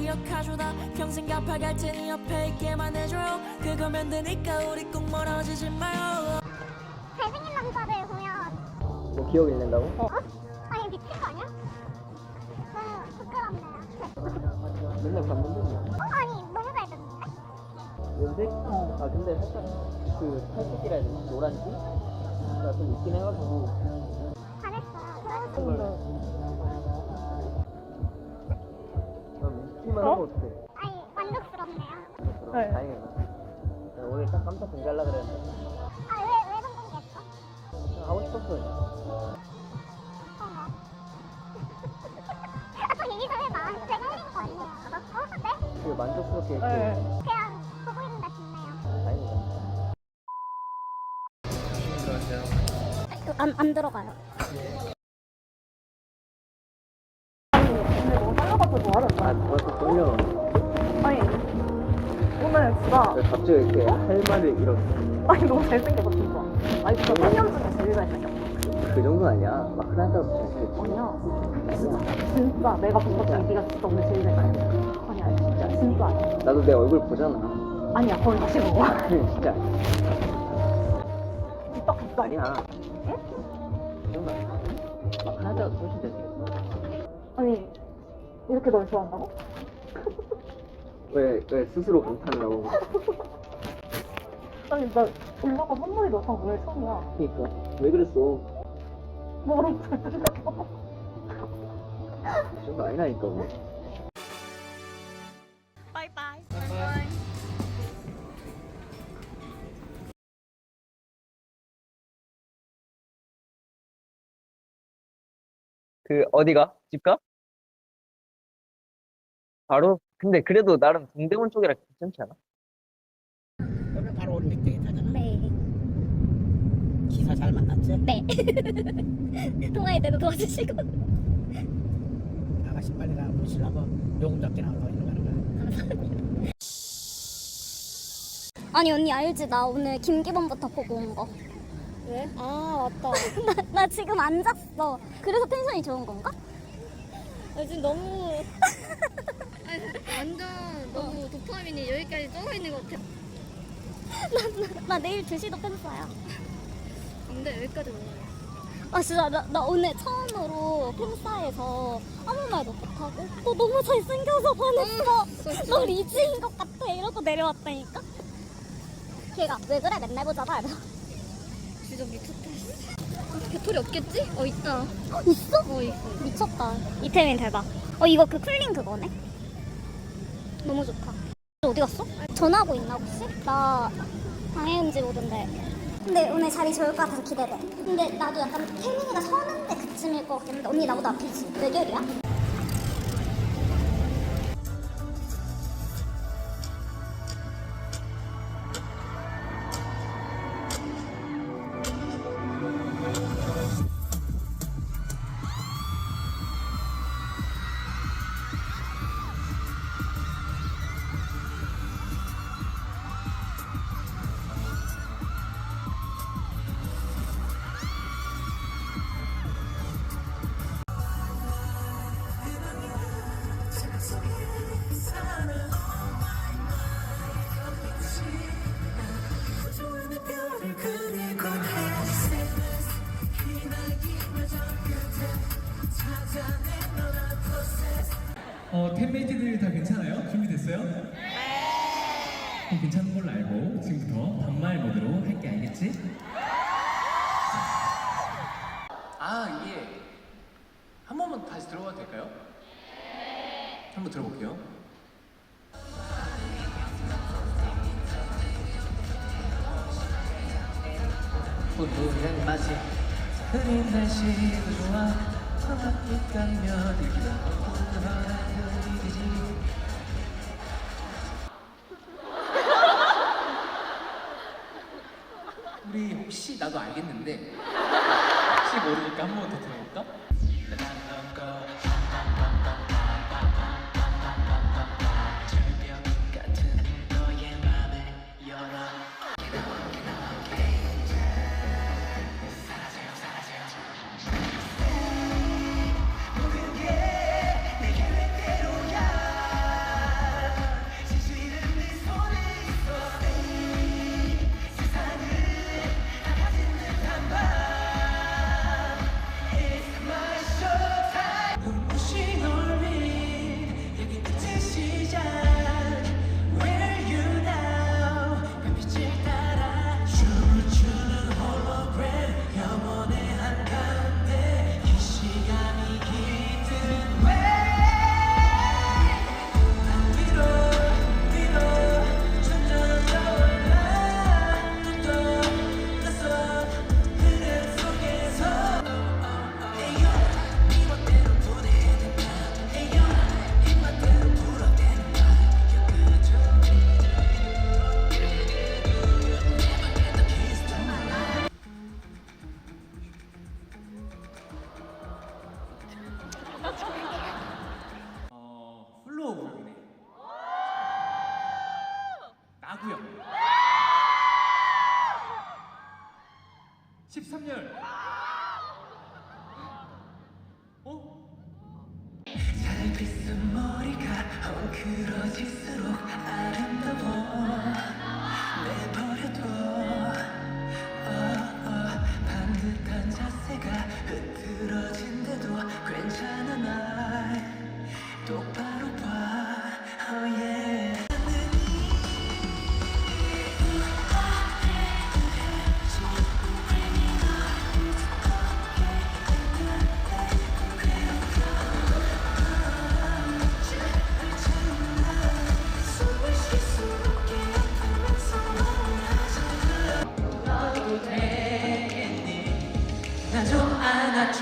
기억해주다 평생 갚아갈 테니 옆에 있게만 해줘요 그거면 되니까 우리 꼭 멀어지지 마요 잘생긴 남자들 보면 뭐 기억 잃는다고? 어? 아니 미친 거 아니야? 너무 부끄럽네요. 맨날 봤는데 뭐. 어? 아니 너무 잘 됐는데? 연색? 아 근데 살짝 그 탈색이라 해야 되나? 노란지? 가좀 있긴 해가지고 잘했어. 정말 난 웃기만 하고 어떡해 아니 만족스럽네요. 네. 다행이다 내가 오늘 딱 깜짝 공개하려고 그랬는데 아왜왜 성공했어? 그냥 하고 싶었어 어머. 아또 얘기 좀 해봐. 제가 흘린 거 아니에요? 어? 네? 그 만족스럽게 네. 그냥 보고 있는데 좋네요. 다행이다 안, 안 들어가요. 근데 뭐 살려가지고 뭐 아? 벌써 떨려. 아니 오늘 진짜 왜 갑자기 이렇게 할 말을 잃었어 아니 너무 잘생겼어 진짜 아니 진짜 3년 중에 제일 잘생겼어. 그 정도 아니야. 막 하나도 잘생겼지 아니야. 진짜 진짜 내가 본 것 중에 네가 진짜 오늘 제일 잘생겼어. 아니야 진짜. 진짜 아니야. 나도 내 얼굴 보잖아. 아니야 거의 다시 본 거야. 진짜. 이따 가까이. 아니야. 그 정도 아니야 막 하나도 훨씬 잘생겼어 아니 이렇게 널 좋아한다고? 왜, 왜 스스로 감탄을 하고 아니 나 올라가 선물이 너상 오늘 처음이야 그니까 왜 그랬어 뭐라고 그 정도 아니라니까 뭐. 바이바이 그 어디가? 집 가? 바로? 근데 그래도 나름 동대문 쪽이라 괜찮지 않아? 그러면 바로 올림픽 타잖아. 네. 기사 잘 만났지? 네. 통화할 때도 도와주시고. 아가씨 빨리 가 모시려고 요금 잡게 나오려고 이러는 거야. 아니 언니 알지? 나 오늘 김기범부터 보고 온 거. 왜? 아 맞다. 나, 나 지금 안 잤어. 그래서 텐션이 좋은 건가? 아, 지금 너무 완전 너무 도파민이 여기까지 쩔어 있는 것 같아. 나 내일 2시도 팬싸야. 근데 여기까지 올라요. 아 진짜 나, 나 오늘 처음으로 팬싸에서 아무 말도 못하고 너 너무 잘생겨서 반했어. 너 리즈인 것 같아. 이러고 내려왔다니까. 걔가 왜 그래 맨날. 이러고. 진짜 미쳤다. 배터리 없겠지? 어 있다. 어, 있어? 어 있어. 미쳤다. 이태민 대박. 어 이거 그 쿨링 그거네. 너무 좋다. 어디 갔어? 전화하고 있나 혹시? 나 방해금지 오던데. 근데 오늘 자리 좋을 것 같아서 기대돼. 근데 나도 약간 태민이가 서는데 그쯤일 것 같긴 한데 언니 나보다 앞이지. 몇 개월이야? 팬메이트들 다 괜찮아요? 준비됐어요? 네! 괜찮은 걸로 알고 지금부터 반말 모드로 할게 알겠지? 아 이게 한 번만 다시 들어봐도 될까요? 네! 한번 들어볼게요 훈훈한 맛이 흐린 날씨도 좋아 방앗빛 깔며 들기가 훈훈한 나도 알겠는데. 혹시 모르니까 한 번 더 들어 헝클어질수록 아름다워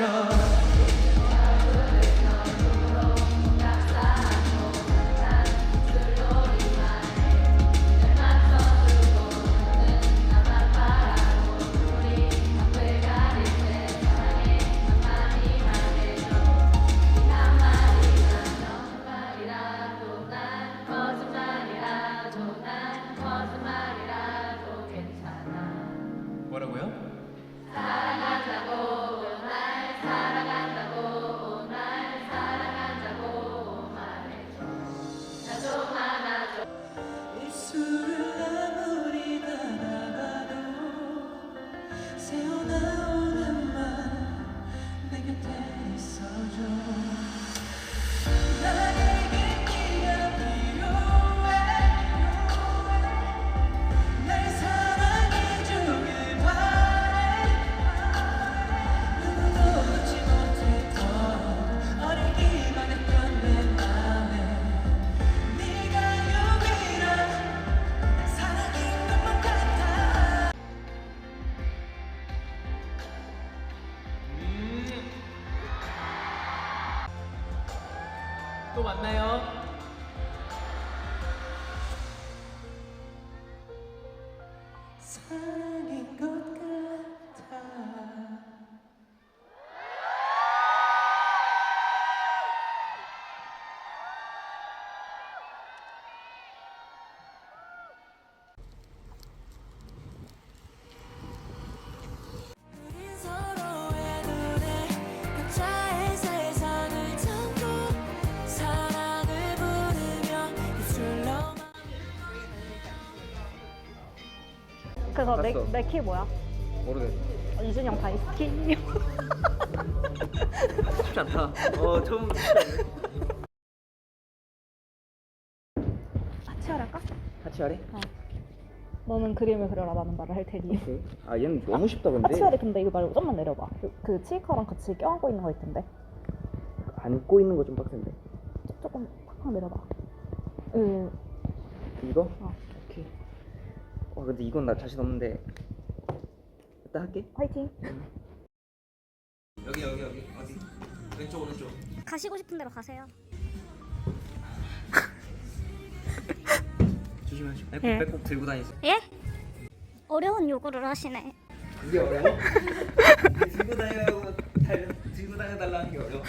안 새어나오는 말내 곁에 있어줘 사 그거 내, 봤어. 내키 뭐야? 모르겠어. 어, 이준영 다이스키? 쉽지 않다. 어, 처음. 같이 하랄까? 같이 하래? 너는 그림을 그려라 나는 말을 할 테니 오케이. 아, 얘는 너무 쉽다 근데. 같이 하래 근데 이거 말고 좀만 내려봐 그, 그 치이커랑 같이 껴안고 있는 거 있던데 안고 있는 거 좀 빡센데. 조금 팍팍 내려봐 응 이거? 어. 와 근데 이건 나 자신 없는데 일단 할게 화이팅. 여기 여기 여기 어디? 왼쪽 오른쪽. 가시고 싶은 대로 가세요. 조심하시고. 백곡 예. 백곡 들고 다니세요. 예? 어려운 요구를 하시네. 그게 어려워? 들고 다니라고 달- 들고 다녀달라는 게 어려워?